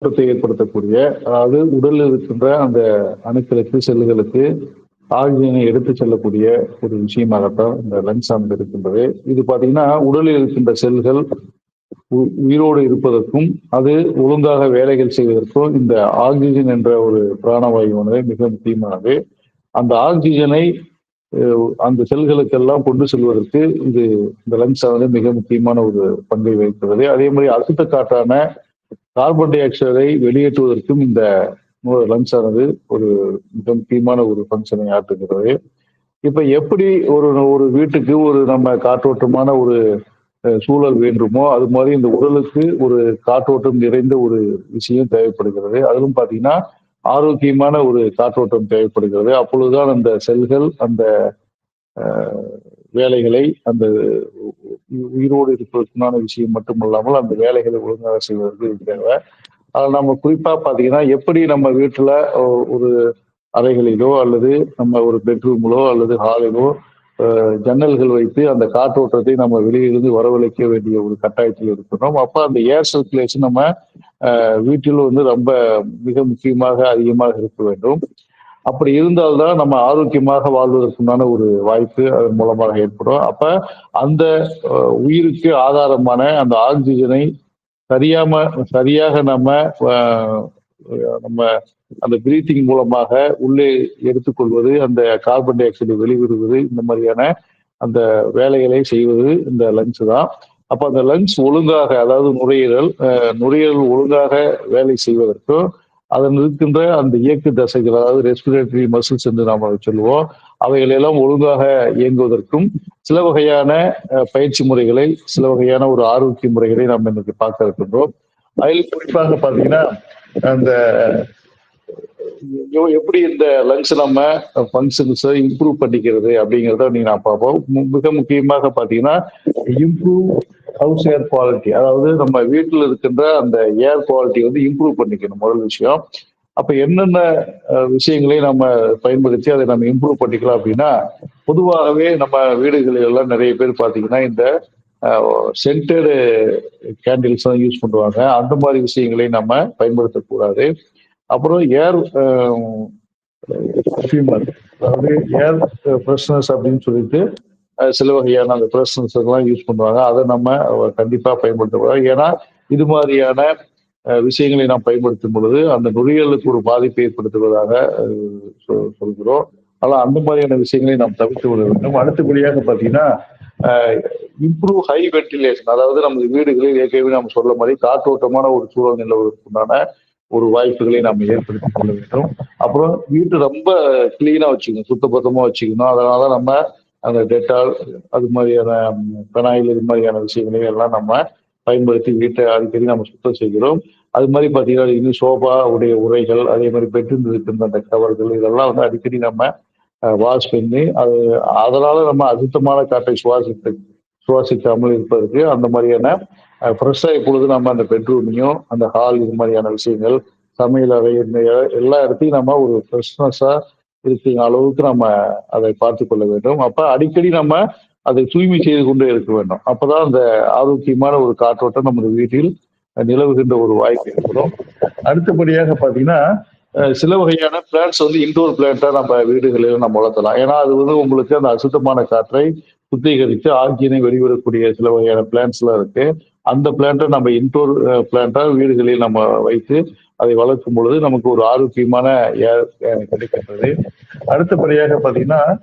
மாற்றத்தை ஏற்படுத்தக்கூடிய அதாவது உடலில் இருக்கின்ற அந்த அணுக்களுக்கு செல்லுகளுக்கு ஆக்சிஜனை எடுத்து செல்லக்கூடிய ஒரு விஷயமாகத்தான் இந்த லங்ஸ் ஆனது இருக்கின்றது. இது பார்த்தீங்கன்னா உடலில் இருக்கின்ற செல்கள் உ- உயிரோடு இருப்பதற்கும் அது ஒழுங்காக வேலைகள் செய்வதற்கும் இந்த ஆக்சிஜன் என்ற ஒரு பிராணவாயுவானது மிக முக்கியமானது. அந்த ஆக்சிஜனை அந்த செல்களுக்கெல்லாம் கொண்டு செல்வதற்கு இது இந்த லங்ஸ் ஆனது மிக முக்கியமான ஒரு பங்கை வகிக்கிறது. அதே மாதிரி அசுத்த காற்றான கார்பன் டை ஆக்சைடை வெளியேற்றுவதற்கும் இந்த லங்ஸ் ஆனது ஒரு மிக முக்கியமான ஒரு ஃபங்க்ஷனை ஆற்றுகிறது இப்ப எப்படி ஒரு ஒரு வீட்டுக்கு ஒரு நம்ம காற்றோட்டமான ஒரு சூழல் வேண்டுமோ அது மாதிரி இந்த உடலுக்கு ஒரு காற்றோட்டம் நிறைந்த ஒரு விஷயம் தேவைப்படுகிறது. அதிலும் பார்த்தீங்கன்னா ஆரோக்கியமான ஒரு காற்றோட்டம் தேவைப்படுகிறது. அப்பொழுதுதான் அந்த செல்கள் அந்த வேலைகளை அந்த உயிரோடு இருப்பதற்குண்டான விஷயம் மட்டுமல்லாமல் அந்த வேலைகளை ஒழுங்காக செய்வதற்கு தேவை. அதில் நம்ம குறிப்பா பாத்தீங்கன்னா எப்படி நம்ம வீட்டுல ஒரு அறைகளிலோ அல்லது நம்ம ஒரு பெட்ரூமிலோ அல்லது ஹாலிலோ ஜன்னல்கள் வைத்து அந்த காற்றோட்டத்தை நம்ம வெளியிலிருந்து வரவழைக்க வேண்டிய ஒரு கட்டாயத்தில் இருக்கிறோம். அப்போ அந்த ஏர் சர்க்குலேஷன் நம்ம வீட்டில் வந்து ரொம்ப மிக முக்கியமாக அதிகமாக இருக்க வேண்டும். அப்படி இருந்தால்தான் நம்ம ஆரோக்கியமாக வாழ்வதற்குண்டான ஒரு வாய்ப்பு அதன் மூலமாக ஏற்படும். அப்ப அந்த உயிருக்கு ஆதாரமான அந்த ஆக்சிஜனை சரியாம சரியாக நம்ம நம்ம அந்த பிரீத்திங் மூலமாக உள்ளே எடுத்துக்கொள்வது அந்த கார்பன் டை ஆக்சைடை வெளிவிடுவது இந்த மாதிரியான அந்த வேலைகளை செய்வது இந்த லங்ஸ் தான். அப்ப அந்த லங்ஸ் ஒழுங்காக அதாவது நுரையீரல் நுரையீரல் ஒழுங்காக வேலை செய்வதற்கும் அதன் இருக்கின்ற அந்த இயக்கு தசைகள் அதாவது ரெஸ்பிரேட்டரி மசில்ஸ் என்று நாம் அதை சொல்லுவோம் அவைகளெல்லாம் ஒழுங்காக இயங்குவதற்கும் சில வகையான பயிற்சி முறைகளை சில வகையான ஒரு ஆரோக்கிய முறைகளை நாம் இன்னைக்கு பார்க்க இருக்கின்றோம். அதில் குறிப்பாக பார்த்தீங்கன்னா அந்த எப்படி இந்த லங்ஸ் நம்ம ஃபங்க்ஷன்ஸை இம்ப்ரூவ் பண்ணிக்கிறது அப்படிங்கிறத நீங்க நான் பார்ப்போம். மிக முக்கியமாக பார்த்தீங்கன்னா இம்ப்ரூவ் ஹவுஸ் ஏர் குவாலிட்டி அதாவது நம்ம வீட்டில் இருக்கின்ற அந்த ஏர் குவாலிட்டி வந்து இம்ப்ரூவ் பண்ணிக்கணும் முதல் விஷயம். அப்ப என்னென்ன விஷயங்களையும் விஷயங்களை நம்ம பயன்படுத்தி அதை நம்ம இம்ப்ரூவ் பண்ணிக்கலாம் அப்படின்னா பொதுவாகவே நம்ம வீடுகளில் எல்லாம் நிறைய பேர் பார்த்தீங்கன்னா இந்த சென்டடு கேண்டில்ஸ் தான் யூஸ் பண்ணுவாங்க. அந்த மாதிரி விஷயங்களை நம்ம பயன்படுத்தக்கூடாது. அப்புறம் ஏர் பர்ஃபியூமர் அதாவது ஏர் ஃப்ரெஷ்னஸ் அப்படின்னு சொல்லிட்டு சில வகையான அந்த ஃப்ரெஷ்னஸ் எல்லாம் யூஸ் பண்ணுவாங்க. அதை நம்ம கண்டிப்பாக பயன்படுத்தக்கூடாது ஏன்னா இது மாதிரியான விஷயங்களை நாம் பயன்படுத்தும் பொழுது அந்த நுரையீரலுக்கு ஒரு பாதிப்பை ஏற்படுத்துவதாக சொ- சொல்கிறோம். ஆனால் அந்த மாதிரியான விஷயங்களை நாம் தவிர்த்து விட வேண்டும். அடுத்தபடியாக பார்த்தீங்கன்னா இம்ப்ரூவ் ஹை வென்டிலேஷன் அதாவது நமது வீடுகளில் ஏற்கனவே நம்ம சொல்ல மாதிரி காற்றோட்டமான ஒரு சூழல் நிலவுவதற்குண்டான ஒரு வாய்ப்புகளை நாம் ஏற்படுத்தி கொள்ள வேண்டும். அப்புறம் வீட்டை ரொம்ப கிளீனா வச்சுக்கணும். சுத்தபத்தமா வச்சுக்கணும். அதனால நம்ம அந்த டெட்டால் அது மாதிரியான பெனாயில் இது மாதிரியான விஷயங்களை எல்லாம் நம்ம பயன்படுத்தி வீட்டை அடிக்கடி நம்ம சுத்தம் செய்கிறோம். அது மாதிரி பார்த்தீங்கன்னா இன்னும் சோபா உடைய உரைகள் அதே மாதிரி பெட்ரூம் இருக்கின்ற அந்த கவர்கள் இதெல்லாம் வந்து அடிக்கடி நம்ம வாஷ் பண்ணி அது அதனால நம்ம அசுத்தமான காற்றை சுவாசித்து சுவாசிக்காமல் இருப்பதற்கு அந்த மாதிரியான ஃப்ரெஷ்ஷாக இப்பொழுது நம்ம அந்த பெட்ரூமையும் அந்த ஹால் இது மாதிரியான விஷயங்கள் சமையல் அறை இந்த எல்லா இடத்தையும் நம்ம ஒரு ஃப்ரெஷ்னஸா இருக்கிற அளவுக்கு நம்ம அதை பார்த்து கொள்ள வேண்டும். அப்ப அடிக்கடி நம்ம அதை தூய்மை செய்து கொண்டே இருக்க வேண்டும். அப்போதான் அந்த ஆரோக்கியமான ஒரு காற்றோட்டம் நமது வீட்டில் நிலவுகின்ற ஒரு வாய்ப்பு ஏற்படும். அடுத்தபடியாக பாத்தீங்கன்னா சில வகையான பிளான்ட்ஸ் வந்து இன்டோர் பிளான்ட்டாக நம்ம வீடுகளில் நம்ம வளர்த்தலாம். ஏன்னா அது வந்து உங்களுக்கு அந்த அசுத்தமான காற்றை சுத்திகரித்து ஆக்சிஜனை வெளிவிடக்கூடிய சில வகையான பிளான்ஸ்லாம் எல்லாம் இருக்கு. அந்த பிளான்ட்டை நம்ம இன்டோர் பிளான்ட்டாக வீடுகளில் நம்ம வைத்து அதை வளர்க்கும் பொழுது நமக்கு ஒரு ஆரோக்கியமான ஏர் கிடைக்கின்றது. அடுத்தபடியாக பார்த்தீங்கன்னா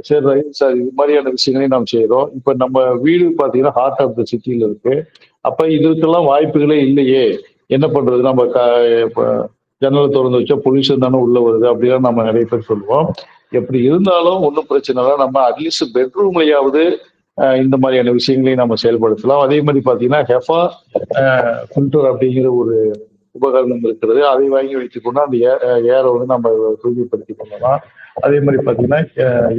சரி ரைட் சார் இது மாதிரியான விஷயங்களையும் நாம் செய்கிறோம் இப்போ நம்ம வீடு பார்த்தீங்கன்னா ஹார்ட் ஆஃப் த சிட்டியில் இருக்கு. அப்போ இதுக்கெல்லாம் வாய்ப்புகளே இல்லையே. என்ன பண்றது? நம்ம க- ஜன்னலை திறந்து வச்சா பொல்யூஷன் தானே உள்ள வருது அப்படிலாம் நம்ம நிறைய பேர் சொல்லுவோம். எப்படி இருந்தாலும் ஒன்றும் பிரச்சனை இல்லை. நம்ம அட்லீஸ்ட் பெட்ரூம்லையாவது இந்த மாதிரியான விஷயங்களையும் நம்ம செயல்படுத்தலாம். அதே மாதிரி பார்த்தீங்கன்னா ஹெஃபா ஃபில்டர் அப்படிங்கிற ஒரு உபகரணம் இருக்கிறது. அதை வாங்கி வைத்துக்கொண்டு அந்த ஏரை வந்து நம்ம தூய்மைப்படுத்தி கொள்ளலாம். அதே மாதிரி பார்த்தீங்கன்னா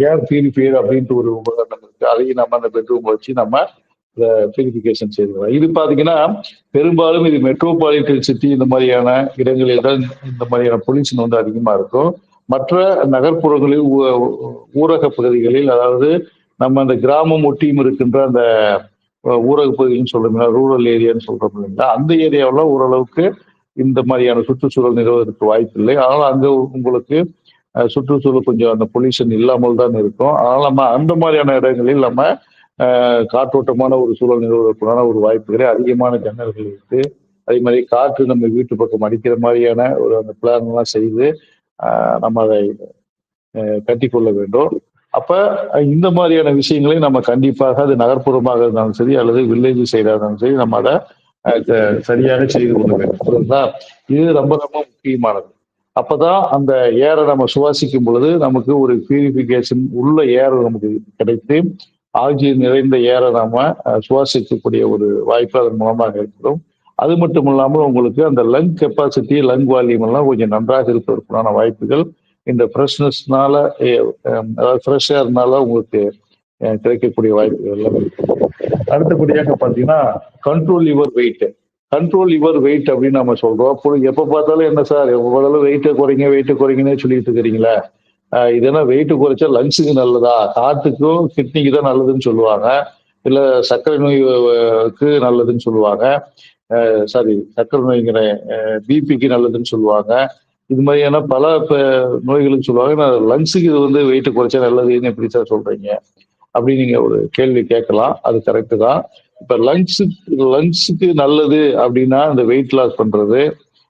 ஏர் பியூரிஃபையர் அப்படின்ட்டு ஒரு உபகரணம் இருக்கு. அதையும் நம்ம அந்த பெட்ரூம் வச்சு நம்ம பியூரிஃபிகேஷன் செய்துக்கலாம் இது பார்த்தீங்கன்னா பெரும்பாலும் இது மெட்ரோபாலிட்டன் சிட்டி இந்த மாதிரியான இடங்களில் தான் இந்த மாதிரியான பொல்யூஷன் வந்து அதிகமாக இருக்கும். மற்ற நகர்ப்புறங்களில் ஊ- ஊரக பகுதிகளில் அதாவது நம்ம அந்த கிராமம் ஒட்டியும் இருக்கின்ற அந்த ஊரக பகுதின்னு சொல்றோம்ல ரூரல் ஏரியான்னு சொல்றோம் இல்லைங்களா? அந்த ஏரியாவில் ஓரளவுக்கு இந்த மாதிரியான சுற்றுச்சூழல் நிறுவதற்கு வாய்ப்பு இல்லை. ஆனால் அங்கே உங்களுக்கு சுற்றுச்சூழல் கொஞ்சம் அந்த பொல்யூஷன் இல்லாமல் தான் இருக்கும். அதனால நம்ம அந்த மாதிரியான இடங்களில் நம்ம காற்றோட்டமான ஒரு சூழல் நிறுவதற்கான ஒரு வாய்ப்புகளே அதிகமான ஜன்னல்கள் இருக்கு. அதே மாதிரி காற்று நம்ம வீட்டு பக்கம் அடிக்கிற மாதிரியான ஒரு அந்த பிளான் எல்லாம் செய்து நம்ம அதை கட்டி கட்டிக்கொள்ள வேண்டும். அப்ப இந்த மாதிரியான விஷயங்களை நம்ம கண்டிப்பாக அது நகர்ப்புறமாக இருந்தாலும் சரி அல்லது வில்லேஜ் சைடாக இருந்தாலும் சரி நம்ம அதை சரியாக செய்து கொள்ள வேண்டும். இது ரொம்ப ரொம்ப முக்கியமானது. அப்பதான் அந்த ஏரை நம்ம சுவாசிக்கும் பொழுது நமக்கு ஒரு பியூரிபிகேஷன் உள்ள ஏர் நமக்கு கிடைத்து ஆக்சிஜன் நிறைந்த ஏரை நாம சுவாசிக்கக்கூடிய ஒரு வாய்ப்பு அதன் மூலமாக ஏற்படும். அது மட்டும் இல்லாமல் உங்களுக்கு அந்த லங் கெப்பாசிட்டி லங் வால்யூம் எல்லாம் கொஞ்சம் நன்றாக இருப்பதற்கான வாய்ப்புகள். இந்த ஃப்ரெஷ்னஸ்னால அதாவது ஃப்ரெஷ் ஏர்னால உங்களுக்கு கிடைக்கக்கூடிய வாய்ப்புகள் எல்லாம் இருக்கு. அடுத்தபடியாக பார்த்தீங்கன்னா control your weight control your weight அப்படின்னு நம்ம சொல்றோம். அப்போ எப்போ பார்த்தாலும் என்ன சார்? எப்போ பார்த்தாலும் வெயிட்டை குறைங்க வெயிட்டை குறைங்கன்னே சொல்லிட்டு இருக்கிறீங்களா? ஆஹ் இதெல்லாம் வெயிட் குறைச்சா லங்ஸுக்கு நல்லதா? ஹார்ட்டுக்கும் கிட்னிக்கு தான் நல்லதுன்னு சொல்லுவாங்க. இல்லை சர்க்கரை நோய்க்கு நல்லதுன்னு சொல்லுவாங்க. சாரி சர்க்கரை நோய்ங்கிற பிபிக்கு நல்லதுன்னு சொல்லுவாங்க. இது மாதிரியான பல நோய்களுக்கு சொல்லுவாங்க. நான் லங்ஸுக்கு இது வந்து வெயிட் குறைச்சா நல்லதுன்னு எப்படி சார் சொல்றீங்க? அப்படின்னு நீங்க ஒரு கேள்வி கேட்கலாம். அது கரெக்டு தான். இப்ப லங்ஸு லங்ஸுக்கு நல்லது அப்படின்னா இந்த வெயிட் லாஸ் பண்றது.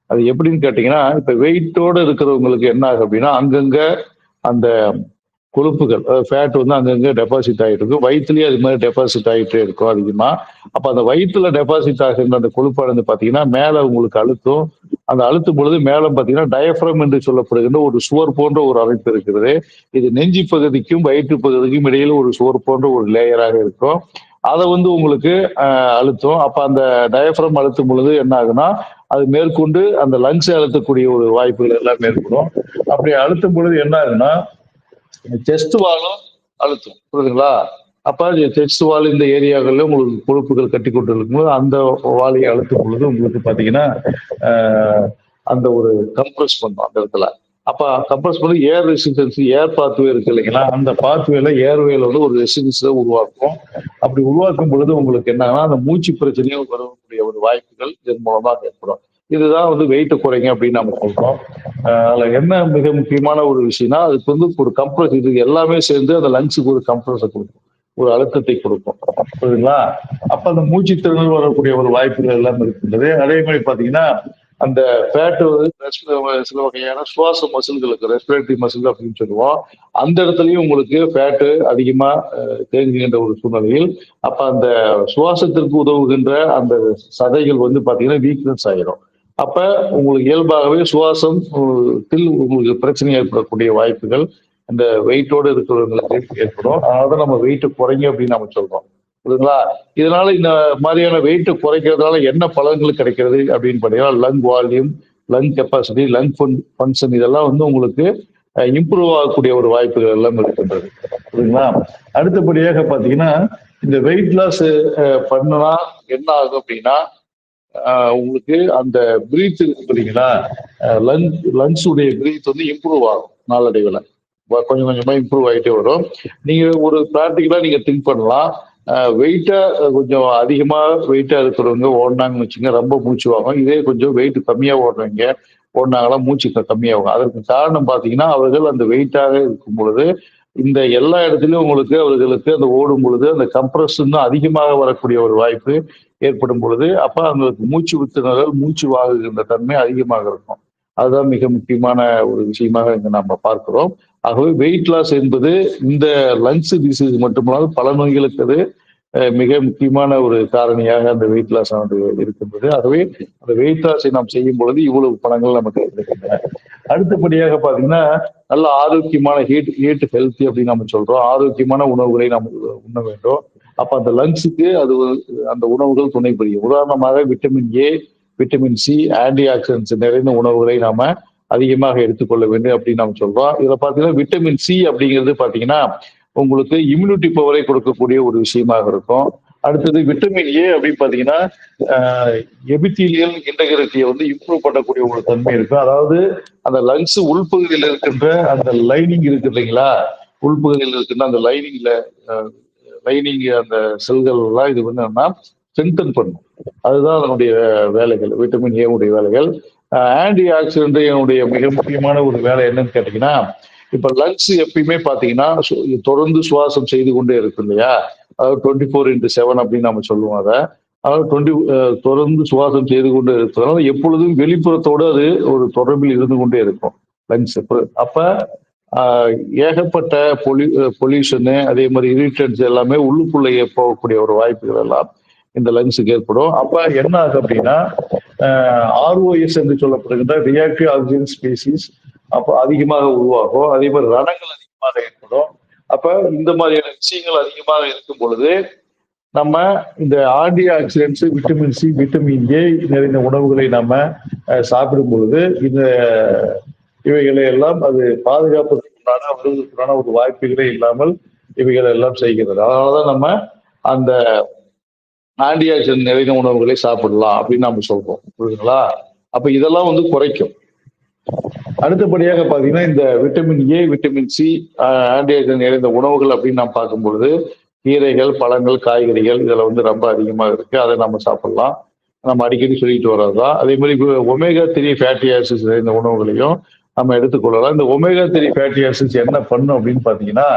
அது எப்படின்னு கேட்டீங்கன்னா இப்ப வெயிட்டோட இருக்கிறவங்களுக்கு என்ன ஆகும் அப்படின்னா அங்கங்க அந்த கொழுப்புகள் ஃபேட் வந்து அங்கங்கே டெபாசிட் ஆகிட்டு இருக்கும் வயிற்றுலேயே அது மாதிரி டெபாசிட் ஆகிட்டே இருக்கும் அதிகமாக அப்போ அந்த வயிற்றுல டெபாசிட் ஆகின்ற அந்த கொழுப்பானது பார்த்தீங்கன்னா மேலே உங்களுக்கு அழுத்தும். அந்த அழுத்தும் பொழுது மேலே பார்த்தீங்கன்னா டயஃப்ரம் என்று சொல்லப்படுகின்ற ஒரு சுவர் போன்ற ஒரு அமைப்பு இருக்கிறது. இது நெஞ்சி பகுதிக்கும் வயிற்று பகுதிக்கும் இடையில ஒரு சுவர் போன்ற ஒரு லேயராக இருக்கும். அதை வந்து உங்களுக்கு அழுத்தும். அப்போ அந்த டயஃப்ரம் அழுத்தும் பொழுது என்ன ஆகுனா அது மேற்கொண்டு அந்த லங்ஸ் அழுத்தக்கூடிய ஒரு வாய்ப்புகள் எல்லாம் மேற்கொள்ளும் அப்படி அழுத்தும் பொழுது என்ன ஆகுனா செஸ்ட் வாலும் அழுத்தும். புரியுதுங்களா? அப்ப செஸ்ட் வால் இந்த ஏரியாவில் உங்களுக்கு கொழுப்புகள் கட்டி கொண்டு இருக்கும்போது அந்த வாலையை அழுத்தும் பொழுது உங்களுக்கு பாத்தீங்கன்னா ஆஹ், அந்த ஒரு கம்ப்ரஸ் பண்ணும் அந்த இடத்துல. அப்ப கம்ப்ரஸ் பண்ணி ஏர் ரெசிஸ்டன்ஸ் ஏர் பாத்வே இருக்கு இல்லைங்களா? அந்த பாத்வேல ஏர்வேல வந்து ஒரு ரெசிஸ்டன்ஸ் உருவாக்கும். அப்படி உருவாக்கும் பொழுது உங்களுக்கு என்னன்னா அந்த மூச்சு பிரச்சனையும் வரக்கூடிய ஒரு வாய்ப்புகள் இதன் மூலமாக ஏற்படும். இதுதான் வந்து வெயிட்டை குறைங்க அப்படின்னு நம்ம சொல்றோம். அதில் அதுல என்ன மிக முக்கியமான ஒரு விஷயம்னா அதுக்கு வந்து ஒரு கம்ப்ரஸ் இது எல்லாமே சேர்ந்து அந்த லங்ஸுக்கு ஒரு கம்ப்ரஸை கொடுக்கும். ஒரு அழுத்தத்தை கொடுக்கும். புரியுதுங்களா? அப்ப அந்த மூச்சு திறனில் வரக்கூடிய ஒரு வாய்ப்புகள் எல்லாம் இருக்கின்றது. அதே மாதிரி பாத்தீங்கன்னா அந்த ஃபேட்டு வந்து சில வகையான சுவாச மசில்களுக்கு ரெஸ்பிரேட்டரி மசில் அப்படின்னு சொல்லுவோம். அந்த இடத்துலயும் உங்களுக்கு ஃபேட்டு அதிகமா தேங்குகின்ற ஒரு சூழ்நிலையில் அப்ப அந்த சுவாசத்திற்கு உதவுகின்ற அந்த சதைகள் வந்து பாத்தீங்கன்னா வீக்னஸ் ஆயிரும். அப்ப உங்களுக்கு இயல்பாகவே சுவாசம் தில் உங்களுக்கு பிரச்சனை ஏற்படக்கூடிய வாய்ப்புகள் இந்த வெயிட்டோடு இருக்கிறவங்களுக்கு ஏற்படும். அதனால நம்ம வெயிட்டு குறைங்க அப்படின்னு நம்ம சொல்றோம். புரியுதுங்களா? இதனால இந்த மாதிரியான வெயிட்டு குறைக்கிறதுனால என்ன பலன்கள் கிடைக்கிறது அப்படின்னு பார்த்தீங்கன்னா lung volume lung capacity lung function இதெல்லாம் வந்து உங்களுக்கு இம்ப்ரூவ் ஆகக்கூடிய ஒரு வாய்ப்புகள் எல்லாம் இருக்கின்றது. புரியுதுங்களா? அடுத்தபடியாக பார்த்தீங்கன்னா இந்த வெயிட் லாஸ் பண்ணனா என்ன ஆகும் அப்படின்னா உங்களுக்கு அந்த பிரீத் இருக்கு பார்த்தீங்கன்னா லங்ஸ் உடைய பிரீத் வந்து இம்ப்ரூவ் ஆகும் நாளடைவில். கொஞ்சம் கொஞ்சமாக இம்ப்ரூவ் ஆகிட்டே வரும். நீங்கள் ஒரு ப்ராக்டிக்கலாக நீங்கள் திங்க் பண்ணலாம். வெயிட்டாக கொஞ்சம் அதிகமாக வெயிட்டாக இருக்கிறவங்க ஓடினாங்கன்னு வச்சுங்க ரொம்ப மூச்சு வாங்கும். இதே கொஞ்சம் வெயிட் கம்மியாக ஓடுறவங்க ஓடினாங்களா மூச்சு கம்மியாகும் அதற்கு காரணம் பார்த்தீங்கன்னா அவர்கள் அந்த வெயிட்டாக இருக்கும் பொழுது இந்த எல்லா இடத்துலையும் உங்களுக்கு அவர்களுக்கு அந்த ஓடும் பொழுது அந்த கம்ப்ரஷன் அதிகமாக வரக்கூடிய ஒரு வாய்ப்பு ஏற்படும் பொழுது அப்போ அவங்களுக்கு மூச்சு வித்துனதால் மூச்சு வாங்குகின்ற தன்மை அதிகமாக இருக்கும். அதுதான் மிக முக்கியமான ஒரு விஷயமாக இங்கே நாம் பார்க்கிறோம். ஆகவே வெயிட் லாஸ் என்பது இந்த லங்ஸ் டிசீஸ் மட்டுமல்லாது பல நோய்களுக்கு அது மிக முக்கியமான ஒரு காரணியாக அந்த வெயிட் லாஸ் ஆனது இருக்கின்றது. ஆகவே அந்த வெயிட் லாஸை நாம் செய்யும் பொழுது இவ்வளவு பணங்கள் நமக்கு கிடைக்கின்றன அடுத்தபடியாக பாத்தீங்கன்னா நல்ல ஆரோக்கியமான ஹீட் ஹீட் ஹெல்த்தி அப்படின்னு நம்ம சொல்றோம். ஆரோக்கியமான உணவுகளை நாம் உண்ண வேண்டும். அப்ப அந்த லங்ஸுக்கு அது அந்த உணவுகள் துணை புரியும் உதாரணமாக vitamin A vitamin C antioxidants நிறைந்த உணவுகளை நாம அதிகமாக எடுத்துக்கொள்ள வேண்டும் அப்படின்னு நம்ம சொல்றோம். இதுல பாத்தீங்கன்னா விட்டமின் சி அப்படிங்கிறது பாத்தீங்கன்னா உங்களுக்கு இம்யூனிட்டி பவரை கொடுக்கக்கூடிய ஒரு விஷயமாக இருக்கும். அடுத்தது விட்டமின் ஏ அப்படின்னு பாத்தீங்கன்னா எபித்தீலியல் இன்டகிரிட்டியை வந்து இம்ப்ரூவ் பண்ணக்கூடிய ஒரு தன்மை இருக்கும் அதாவது அந்த லங்ஸ் உள்பகுதியில் இருக்கின்ற அந்த லைனிங் இருக்கு இல்லைங்களா? உள்பகுதியில் இருக்கின்ற அந்த லைனிங்ல லைனிங் அந்த செல்கள் எல்லாம் இது வந்து என்னன்னா ஸ்ட்ரென்தன் பண்ணும். அதுதான் அதனுடைய வேலைகள் விட்டமின் ஏ உடைய வேலைகள். ஆன்டி ஆக்சிடென்டைய மிக முக்கியமான ஒரு வேலை என்னன்னு கேட்டீங்கன்னா இப்ப லங்ஸ் எப்பயுமே பாத்தீங்கன்னா சு- தொடர்ந்து சுவாசம் செய்து கொண்டே இருக்கு இல்லையா? அதாவது டுவெண்ட்டி ஃபோர் இன்ட்டு செவன் அப்படின்னு நம்ம சொல்லுவோம் அதை. அதாவது டுவெண்ட்டி தொடர்ந்து சுவாசம் செய்து கொண்டே இருக்கிறதுனால எப்பொழுதும் வெளிப்புறத்தோடு அது ஒரு தொடர்பில் இருந்து கொண்டே இருக்கும் லங்ஸ் அப்ப ஏகப்பட்ட பொலி பொல்யூஷனு அதே மாதிரி இரிட்டன்ஸ் எல்லாமே உள்ளுக்குள்ளேயே போகக்கூடிய ஒரு வாய்ப்புகள் எல்லாம் இந்த லங்ஸுக்கு ஏற்படும். அப்ப என்ன ஆகும் அப்படின்னா ஆர்ஓஎஸ் என்று சொல்லப்படுகின்ற ரியாக்டிவ் ஆக்சிஜன் ஸ்பீசிஸ் அப்போ அதிகமாக உருவாகும். அதே மாதிரி ரணங்கள் அதிகமாக ஏற்படும். அப்ப இந்த மாதிரியான விஷயங்கள் அதிகமாக இருக்கும் பொழுது நம்ம இந்த antioxidants vitamin C vitamin A நிறைந்த உணவுகளை நம்ம சாப்பிடும் பொழுது இந்த இவைகளை எல்லாம் அது பாதுகாப்பு உண்டான வருவதற்குண்டான ஒரு வாய்ப்புகளே இல்லாமல் இவைகள் எல்லாம் செய்கிறது. அதனாலதான் நம்ம அந்த ஆன்டி நிறைந்த உணவுகளை சாப்பிடலாம் அப்படின்னு நம்ம சொல்றோம். புரியுதுங்களா? அப்ப இதெல்லாம் வந்து குறைக்கும். அடுத்தபடியாக பாத்தீங்கன்னா இந்த vitamin A vitamin C anti நிறைந்த உணவுகள் அப்படின்னு நாம் பார்க்கும் பொழுது கீரைகள் பழங்கள் காய்கறிகள் இதுல வந்து ரொம்ப அதிகமாக இருக்கு. அதை நம்ம சாப்பிடலாம். நம்ம அடிக்கடி சொல்லிட்டு வர்றதுதான். அதே மாதிரி ஒமேகா த்ரீ ஃபேட்டி ஆசிட்ஸ் நிறைந்த உணவுகளையும் நம்ம எடுத்துக்கொள்ளலாம். இந்த ஒமேகா த்ரீ ஃபேட்டி ஆசிட்ஸ் என்ன பண்ணும் அப்படின்னு பார்த்தீங்கன்னா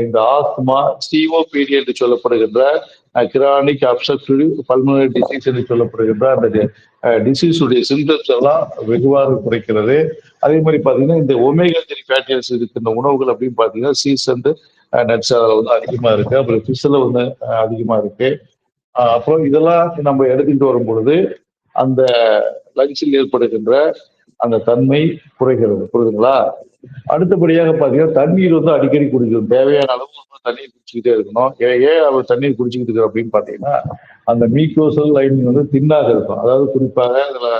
இந்த ஆஸ்துமா சிஓபிடி என்று சொல்லப்படுகின்ற கிரானிக் அப்சக்டிவ் பல்முனரி டிசீஸ் என்று சொல்லப்படுகின்ற அந்த டிசீஸ் உடைய சிம்டம்ஸ் எல்லாம் வெகுவாக குறைக்கிறது. அதே மாதிரி பார்த்தீங்கன்னா இந்த ஒமேகா த்ரீ ஃபேட்டி ஆசிட்ஸ் இருக்கின்ற உணவுகள் அப்படின்னு பார்த்தீங்கன்னா சீஸ் அண்ட் நட்ஸ் அதில் வந்து அதிகமாக இருக்கு. அப்புறம் ஃபிஷ்ல வந்து அதிகமாக இருக்கு. அப்புறம் இதெல்லாம் நம்ம எடுத்துக்கிட்டு வரும் பொழுது அந்த லங்ஸில் ஏற்படுகின்ற அந்த தன்மை குறைகிறது. புரியுதுங்களா? அடுத்தபடியாக பாத்தீங்கன்னா தண்ணீர் வந்து அடிக்கடி குடிக்கணும். தேவையான அளவு வந்து தண்ணீர் குடிச்சுக்கிட்டே இருக்கணும். ஏன் ஏன் அவர் தண்ணீர் குடிச்சுக்கிட்டு இருக்கிறோம் அப்படின்னு பாத்தீங்கன்னா அந்த மீக்கோசல் லைனிங் வந்து தின்னாக இருக்கும். அதாவது குறிப்பாக இதுல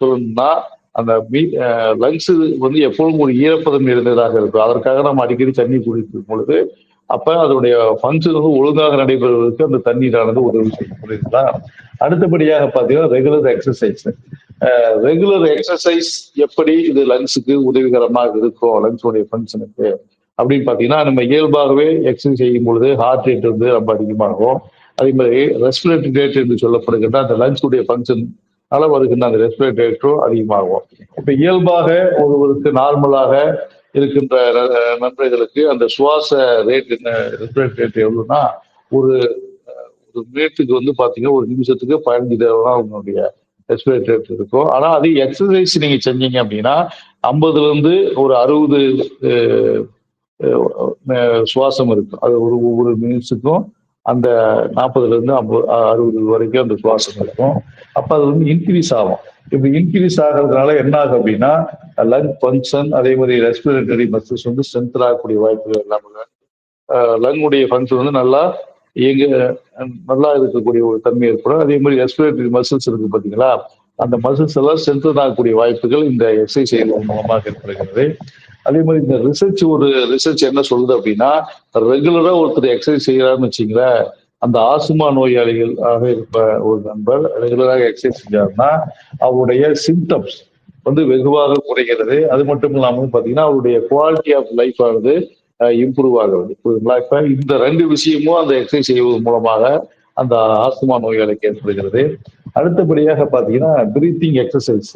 சொல்லணும்னா அந்த மீ லங்ஸ் வந்து எப்பொழுதும் ஒரு ஈரப்பதம் இருந்ததாக இருக்கும். அதற்காக நம்ம அடிக்கடி தண்ணீர் குடிக்கும் பொழுது அப்ப அதனுடைய ஃபங்க்ஷன் வந்து ஒழுங்காக நடைபெறுவதற்கு அந்த தண்ணீரானது உதவி செய்யும். புரியுதுங்களா? அடுத்தபடியாக பாத்தீங்கன்னா ரெகுலர் எக்ஸசைஸ் ரெகுலர் எக்ஸசைஸ் எப்படி இது லங்ஸுக்கு உதவிகரமாக இருக்கும் லங்ஸுடைய ஃபங்க்ஷனுக்கு அப்படின்னு பார்த்தீங்கன்னா நம்ம இயல்பாகவே எக்ஸசைஸ் செய்யும் பொழுது ஹார்ட் ரேட் வந்து ரொம்ப அதிகமாகும். அதே மாதிரி ரெஸ்பிரேட்டரி ரேட் என்று சொல்லப்படுகின்ற அந்த லங்ஸுடைய ஃபங்க்ஷன் வருகின்ற அந்த ரெஸ்பிரேட்டரி ரேட்டும் அதிகமாகும். இப்போ இயல்பாக ஒருவருக்கு நார்மலாக இருக்கின்ற அஹ், நண்பர்களுக்கு அந்த சுவாச ரேட் என்ன ரெஸ்பிரேட்டரி ரேட் எவ்வளோன்னா ஒரு ஒரு மினிட்டுக்கு வந்து பார்த்தீங்கன்னா ஒரு நிமிஷத்துக்கு பதினஞ்சு தடவை தான் அவங்களுடைய ரெஸ்பிரேட்டர் இருக்கும் ஆனால் அது எக்ஸசைஸ் நீங்கள் செஞ்சீங்க அப்படின்னா ஐம்பதுலேருந்து ஒரு அறுபது சுவாசம் இருக்கும். அது ஒரு ஒவ்வொரு மினிட்ஸுக்கும் அந்த நாற்பதுலேருந்து ஐம்பது அறுபது வரைக்கும் அந்த சுவாசம் இருக்கும். அப்போ அது வந்து இன்க்ரீஸ் ஆகும். இப்படி இன்க்ரீஸ் ஆகிறதுனால என்ன ஆகும் அப்படின்னா லங் ஃபங்க்ஷன் அதே மாதிரி ரெஸ்பிரேட்டரி மசில்ஸ் வந்து ஸ்ட்ரென்த் ஆகக்கூடிய வாய்ப்புகள் இல்லாமல் லங்குடைய ஃபங்க்ஷன் வந்து நல்லா இயங்க நல்லா இருக்கக்கூடிய ஒரு தன்மை ஏற்படும். அதே மாதிரி ரெஸ்பிரேட்டரி மசில்ஸ் இருக்கு பார்த்தீங்களா அந்த மசில்ஸ் எல்லாம் ஸ்ட்ரென்தன் ஆகக்கூடிய வாய்ப்புகள் இந்த எக்ஸசைஸ் செய்வதன் மூலமாக ஏற்படுகிறது. அதே மாதிரி இந்த ரிசர்ச் ஒரு ரிசர்ச் என்ன சொல்லுது அப்படின்னா ரெகுலரா ஒருத்தர் எக்ஸசைஸ் செய்யறாருன்னு வச்சுங்களேன் அந்த ஆசுமா நோயாளிகள் ஆக இருப்ப ஒரு நண்பர் ரெகுலராக எக்ஸசைஸ் செஞ்சாருன்னா அவருடைய சிம்டம்ஸ் வந்து வெகுவாக குறைகிறது. அது மட்டும் இல்லாமல் பார்த்தீங்கன்னா அவருடைய குவாலிட்டி ஆஃப் லைஃப் ஆனது இம்ப்ரூவ் ஆகிறது புரியுதுங்களா? இப்போ இந்த ரெண்டு விஷயமும் அந்த எக்ஸசைஸ் செய்வது மூலமாக அந்த ஆஸ்துமா நோயாளிக்கு ஏற்படுகிறது. அடுத்தபடியாக பார்த்தீங்கன்னா பிரீத்திங் எக்ஸசைஸ்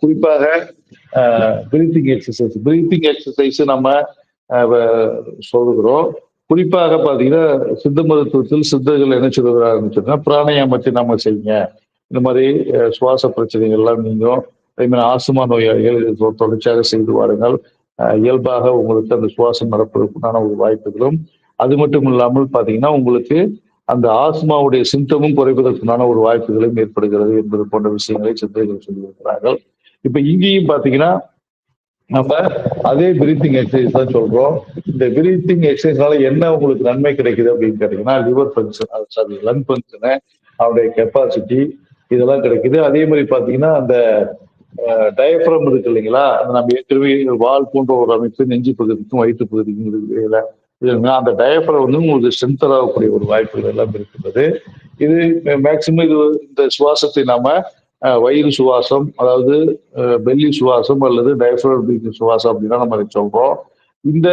குறிப்பாக பிரீத்திங் எக்ஸசைஸ் பிரீத்திங் எக்ஸசைஸ் நம்ம சொல்கிறோம் சொல்லுகிறோம். குறிப்பாக பாத்தீங்கன்னா சித்த மருத்துவத்தில் சித்தர்கள் என்ன சொல்லுகிறாருன்னு சொன்னா பிராணாயாமத்தை நம்ம செய்யுங்க. இந்த மாதிரி சுவாச பிரச்சனைகள் எல்லாம் நீங்கும். அதே மாதிரி ஆஸ்துமா நோயாளிகள் இது தொடர்ச்சியாக செய்து வாருங்கள். இயல்பாக உங்களுக்கு அந்த சுவாசம் நடப்பதற்குண்டான ஒரு வாய்ப்புகளும். அது மட்டும் இல்லாமல் பார்த்தீங்கன்னா உங்களுக்கு அந்த ஆஸ்மாவுடைய சிம்டமும் குறைப்பதற்குண்டான ஒரு வாய்ப்புகளும் ஏற்படுகிறது என்பது போன்ற விஷயங்களை சித்தர்கள் சொல்லியிருக்கிறார்கள். இப்ப இங்கேயும் பார்த்தீங்கன்னா நம்ம அதே பிரீத்திங் எக்ஸசைஸ் தான் சொல்றோம். இந்த பிரீத்திங் எக்ஸசைஸ்னால என்ன உங்களுக்கு நன்மை கிடைக்குது அப்படின்னு கேட்டீங்கன்னா liver function sorry lung function அவருடைய கெப்பாசிட்டி இதெல்லாம் கிடைக்குது. அதே மாதிரி பார்த்தீங்கன்னா அந்த டயப்ரம் இருக்கு இல்லைங்களா? நம்ம ஏற்கனவே வால் போன்ற ஒரு அமைப்பு நெஞ்சு பகுதிக்கும் வயிற்று பகுதிக்கும் இருக்கு இல்லைங்களா அந்த டயப்ரம் வந்து உங்களுக்கு ஸ்ட்ரென்த் ஆகக்கூடிய ஒரு வாய்ப்புகள் எல்லாம் இருக்கிறது இது மேக்சிமம் இது இந்த சுவாசத்தை நாம வயிறு சுவாசம் அதாவது பெல்லி சுவாசம் அல்லது டயப்ரம் சுவாசம் அப்படின்னா நம்ம அதை சொல்றோம். இந்த